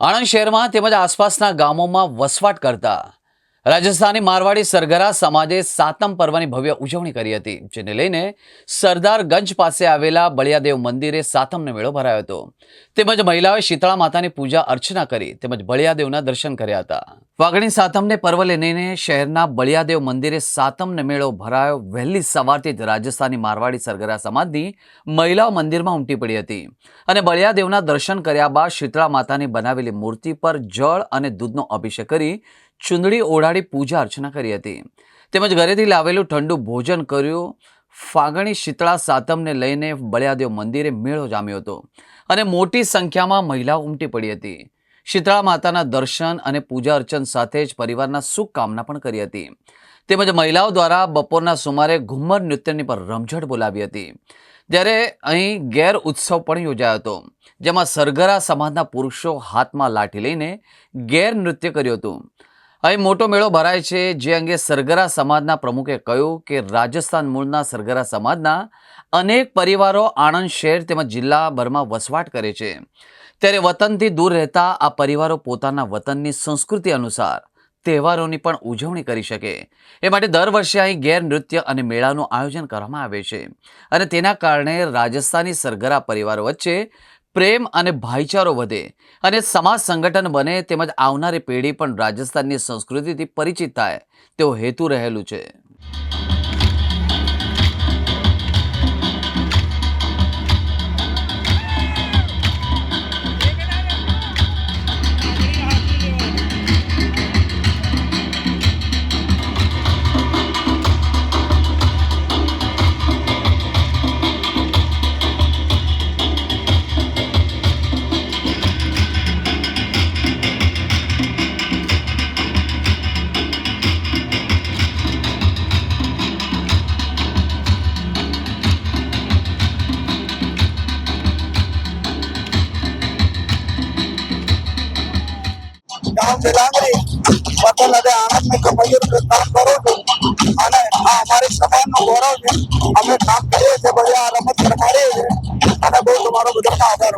આણંદ શહેરમાં તેમજ આસપાસના ગામોમાં વસવાટ કરતા રાજસ્થાની મારવાડી સરગરા સમાજે સાતમ પર્વની ભવ્ય ઉજવણી કરી હતી, જેને લઈને સરદારગંજ પાસે આવેલા બળિયાદેવ મંદિરે સાતમનો મેળો ભરાયો હતો. તેમજ મહિલાઓએ શીતળા માતાની પૂજા અર્ચના કરી તેમજ બળિયાદેવના દર્શન કર્યા હતા. વાઘણી સાતમને પર્વ લઈને શહેરના બળિયાદેવ મંદિરે સાતમને મેળો ભરાયો. વહેલી સવારથી જ રાજસ્થાની મારવાડી સરગરા સમાજની મહિલાઓ મંદિરમાં ઉમટી પડી હતી. અને બળિયાદેવના દર્શન કર્યા બાદ શીતળા માતાની બનાવેલી મૂર્તિ પર જળ અને દૂધનો અભિષેક કરી ચુંદડી ઓઢાડી પૂજા અર્ચના કરી હતી. તેમજ ઘરેથી લાવેલું ઠંડુ ભોજન કર્યું. ફાગણી શીતળા સાતમને લઈને બળિયાદેવ મંદિરે મેળો જામ્યો હતો. અને મોટી સંખ્યામાં મહિલાઓ ઉમટી પડી હતી. શીતળા માતાના દર્શન અને પૂજા અર્ચન સાથે જ પરિવારના સુખ કામના પણ કરી હતી. તેમજ મહિલાઓ દ્વારા બપોરના સુમારે ઘુમ્મર નૃત્યની પર રમઝટ બોલાવી હતી. ત્યારે અહીં ગેર ઉત્સવ પણ યોજાયો હતો, જેમાં સરગરા સમાજના પુરુષો હાથમાં લાઠી લઈને ગેર નૃત્ય કર્યું હતું. અહીં મોટો મેળો ભરાય છે, જે અંગે સરગરા સમાજના પ્રમુખે કહ્યું કે રાજસ્થાન મૂળના સરગરા સમાજના અનેક પરિવારો આણંદ શહેર તેમજ જિલ્લાભરમાં વસવાટ કરે છે. ત્યારે વતનથી દૂર રહેતા આ પરિવારો પોતાના વતનની સંસ્કૃતિ અનુસાર તહેવારોની પણ ઉજવણી કરી શકે. એ માટે દર વર્ષે અહીં ગેર નૃત્ય અને મેળાનું આયોજન કરવામાં આવે છે. અને તેના કારણે રાજસ્થાની સરગરા પરિવારો વચ્ચે પ્રેમ અને ભાઈચારો વધે અને સમાજ સંગઠન બને તેમજ આવનારી પેઢી પણ રાજસ્થાનની સંસ્કૃતિથી પરિચિત થાય તેવો હેતુ રહેલું છે. ગામ બેલાંગરી પટેલ અને આનંદની મેં મજૂર કામ કરું છું, અને આ અમારી સમાજનું ગૌરવ છે. અમે કામ કરીએ છીએ બધા રમત રમાડીએ છીએ. અને બહુ તમારો બધાનો આભાર